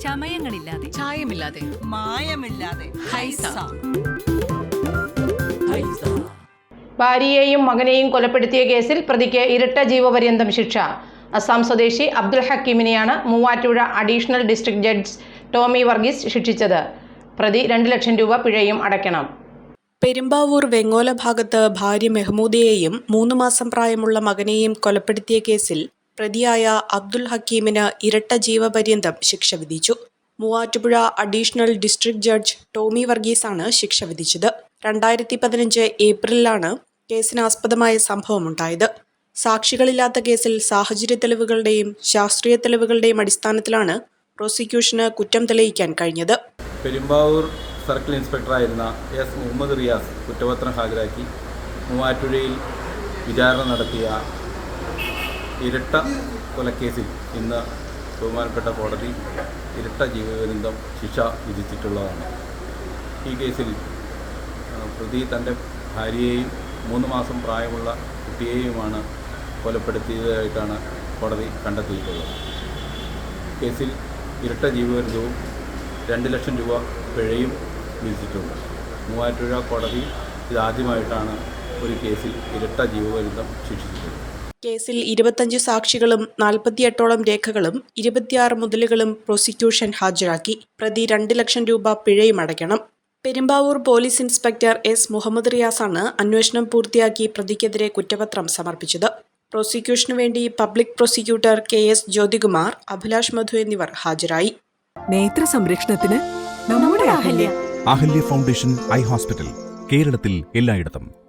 ചമയങ്ങളില്ലാതെ. ചായമില്ലാതെ. മായമില്ലാതെ. ഹൈസ. ഭാര്യയെയും മകനെയും കൊലപ്പെടുത്തിയ കേസിൽ പ്രതിക്ക് ഇരട്ട ജീവപര്യന്തം ശിക്ഷ. അസം സ്വദേശി Abdul ഹക്കീമിനെയാണ് Muvattupuzha additional district judge Tomy Varghese ശിക്ഷിച്ചത്. പ്രതി രണ്ട് ലക്ഷം രൂപ പിഴയും അടയ്ക്കണം. പെരുമ്പാവൂർ വെങ്ങോല ഭാഗത്ത് ഭാര്യ മെഹ്മൂദിയെയും മൂന്ന് മാസം പ്രായമുള്ള മകനെയും കൊലപ്പെടുത്തിയ കേസിൽ പ്രതിയായ അബ്ദുൽ ഹക്കീമിന് ഇരട്ട ജീവപര്യന്തം ശിക്ഷ വിധിച്ചു. Muvattupuzha additional district judge Tomy വർഗീസാണ് ശിക്ഷ വിധിച്ചത്. രണ്ടായിരത്തി പതിനഞ്ച് ഏപ്രിലാണ് കേസിനാസ്പദമായ സംഭവമുണ്ടായത്. സാക്ഷികളില്ലാത്ത കേസിൽ സാഹചര്യ തെളിവുകളുടെയും ശാസ്ത്രീയ തെളിവുകളുടെയും അടിസ്ഥാനത്തിലാണ് പ്രോസിക്യൂഷന് കുറ്റം തെളിയിക്കാൻ കഴിഞ്ഞത്. പെരുമ്പാവൂർ സർക്കിൾ ഇൻസ്പെക്ടറായിരുന്ന എസ് മുഹമ്മദ് റിയാസ് കുറ്റപത്രം ഹാജരാക്കി. മൂവാറ്റുപുഴയിൽ വിചാരണ നടത്തിയ ഇരട്ട കൊലക്കേസിൽ ഇന്ന് ബഹുമാനപ്പെട്ട കോടതി ഇരട്ട ജീവപര്യന്തം ശിക്ഷ വിധിച്ചിട്ടുള്ളതാണ്. ഈ കേസിൽ പ്രതി തന്റെ ഭാര്യയെയും മൂന്ന് മാസം പ്രായമുള്ള കുട്ടിയെയുമാണ് കൊലപ്പെടുത്തിയതായിട്ടാണ് കോടതി കണ്ടെത്തിയിട്ടുള്ളത്. കേസിൽ ഇരട്ട ജീവപര്യന്തവും രണ്ട് ലക്ഷം രൂപ പിഴയും വിധിച്ചിട്ടുണ്ട്. മൂവാറ്റുപുഴ കോടതി ഇതാദ്യമായിട്ടാണ് ഒരു കേസിൽ ഇരട്ട ജീവപര്യന്തം ശിക്ഷിച്ചിട്ടുള്ളത് കേസിൽ ഇരുപത്തഞ്ച് സാക്ഷികളും നാൽപ്പത്തിയെട്ടോളം രേഖകളും ഇരുപത്തിയാറ് മുതലുകളും പ്രോസിക്യൂഷൻ ഹാജരാക്കി. പ്രതി രണ്ട് ലക്ഷം രൂപ പിഴയും അടയ്ക്കണം. Perumbavoor police inspector S Muhammad റിയാസാണ് അന്വേഷണം പൂർത്തിയാക്കി പ്രതിക്കെതിരെ കുറ്റപത്രം സമർപ്പിച്ചത്. പ്രോസിക്യൂഷനു വേണ്ടി public prosecutor K S Jyothikumar Abhilash Madhu എന്നിവർ ഹാജരായി. നേത്ര സംരക്ഷണത്തിന് നമ്മുടെ Ahalya. Ahalya Foundation Eye Hospital കേരളത്തിൽ എല്ലായിടത്തും.